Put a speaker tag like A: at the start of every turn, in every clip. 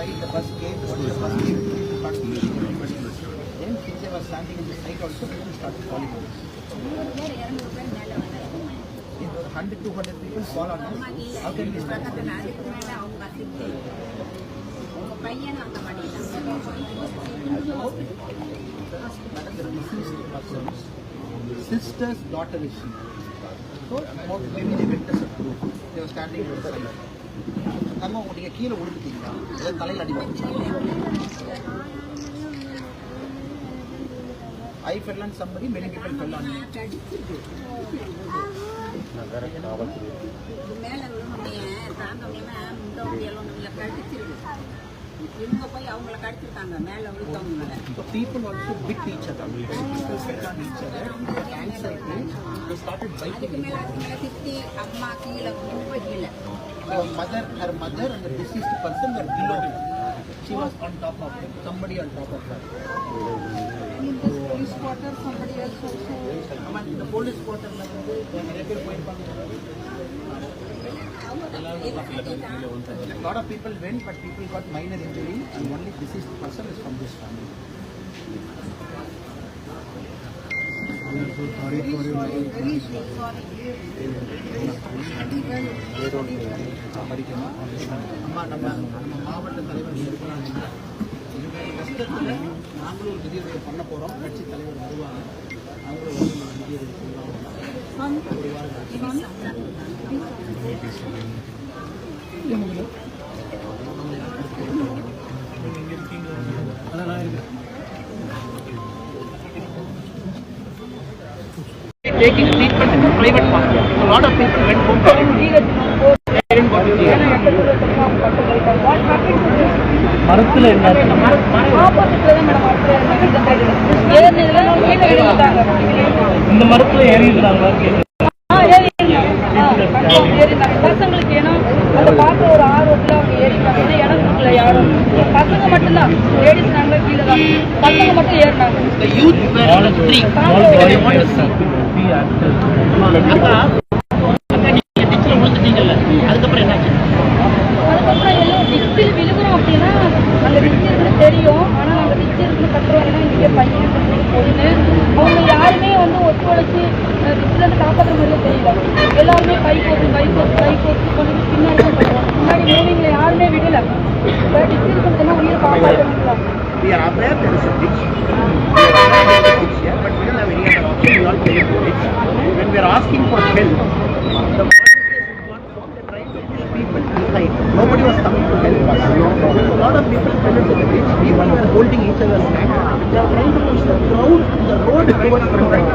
A: side, the bus came, once the bus came, people started Then since I was standing in the side also, people started falling on us. If 100, 200 people fall on us, how can we stand? Madam, the deceased person's sister's daughter is she. So, maybe they witnessed a group. They were standing outside. The side. அம்மா நீங்க கீழே விழுந்துட்டீங்களா ஏதாவது தலையில் அடிபட்டுச்சா I fell on somebody, many people fell on me.
B: மேல விழுந்தோடனே இல்லை கடிச்சிருக்கு இவங்க போய் அவங்கள கடிச்சிருக்காங்க மேல
A: people also bit each other. People fell on each other. At anxiety, they started biting
B: அதுக்கு
A: each
B: மேல. அதுக்கு மேல அம்மா கீழே ரொம்ப கீழே
A: her. She was on top of him, somebody on top of her.
B: Police quarter somebody else also
A: ஆமா, இந்த போலீஸ் குவார்ட்டர்ல வந்து நிறைய பேர் போயிருப்பாங்க A lot of people went, but people got minor injury, and only deceased person is from this family. அம்மா நம்ம நம்ம மாவட்ட தலைவர் இருக்கிறாங்க நாங்களும் ஒரு நிதியுதவி பண்ண போகிறோம் கட்சி தலைவர் வருவாங்க. அவங்களும் ஒரு நிதியுதவி பண்ணுவாங்க ஒரு வாரம் கழிச்சு. taking treatment in a private hospital. So a lot of people went home. They didn't go to
C: மரத்துல என்ன இந்த மரத்துல ஏறி இருந்தாங்களா
D: பசங்களுக்கு ஏன்னா அதை பார்க்க ஒரு ஆர்வத்தில் அவங்க ஏறிட்டாங்க. ஏன்னா இடம் கொடுக்கல யாரும். பசங்க மட்டும்தான். லேடிஸ் நாங்க கீழே தான். பசங்க மட்டும் ஏறினாங்க.
A: The
D: டிச்சிலேருந்து காப்பாற்றுற மாதிரியே தெரியல எல்லாருமே கை கோத்து கை கோத்து கை கோத்து கொண்டு போய் பின்னாடி தான் பண்ணுறாங்க முன்னாடி மூவிங்களை யாருமே விடல இப்போ டிச்சு இருக்குன்னு உயிரை காப்பாற்றணும்
A: We are aware there is a ditch. We are aware there is a ditch here, but we don't have any other option. We all came into the ditch. When we are asking for help, the volunteers who got formed, they tried to push people inside. Nobody was coming to help us. So a lot of people fell into the ditch. People were holding each other's hand. They are trying to push the crowd, the road towards the front.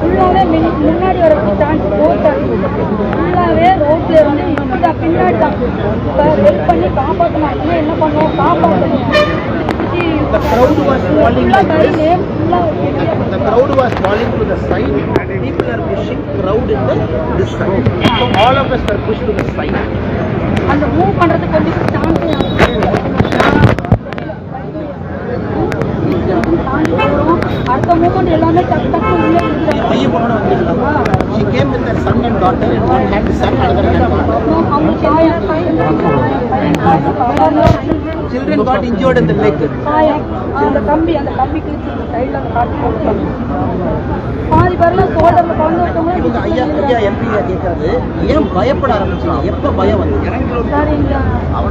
D: ஃபுல்லாகவே mini முன்னாடி வரதுக்கு chance போட்டாங்க ஃபுல்லாகவே ரோட்ல இருந்து இப்படிதான் பின்னாடி தான் இப்போ ஹெல்ப் பண்ணி காப்பாற்றணும் அப்படின்னா என்ன பண்ணுவோம் காப்பாற்றணும்
A: The crowd was falling like this. The crowd was falling to the side. People are pushing crowd in the this side. So all of us were pushed to the side.
D: அந்த move பண்ணுறதுக்கு கொஞ்சம் chance எல்லாமே டக்கு டக்கு உள்ளே இருக்கிறாங்க
A: பையன் பொண்ணோட வந்திருந்தாங்க. She came with her son and daughter and one had son, another had Children got injured in the leg.
D: அந்த கம்பி அந்த கம்பி கிழிச்சு சைடில் அந்த காட்டு போட்டுருக்காங்க பாதி பேர்லாம் சோல்டரில் குழந்தை
A: இவங்க ஐயா ஐயா எம்பி கேட்கறது ஏன் பயப்பட ஆரம்பிச்சீங்க எப்ப பயம் வந்து
D: சார் எங்க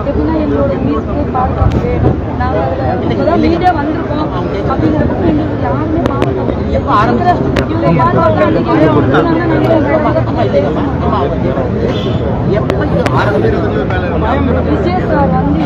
D: எப்படின்னா எங்களோட வீட்டுக்கு பாதுகாப்பு வேணும் நாங்கள் அதில் இப்போதான் வீடே வந்திருக்கோம் அப்படிங்கிறப்ப எங்களுக்கு யாருமே பாதுகாப்பு
A: எப்ப ஆரம்பிச்சு
D: இவங்க பாதுகாப்பு கொடுத்தாங்கன்னா நாங்கள்
A: எப்ப இது ஆரம்பிச்சு
D: விஜய் சார் வந்து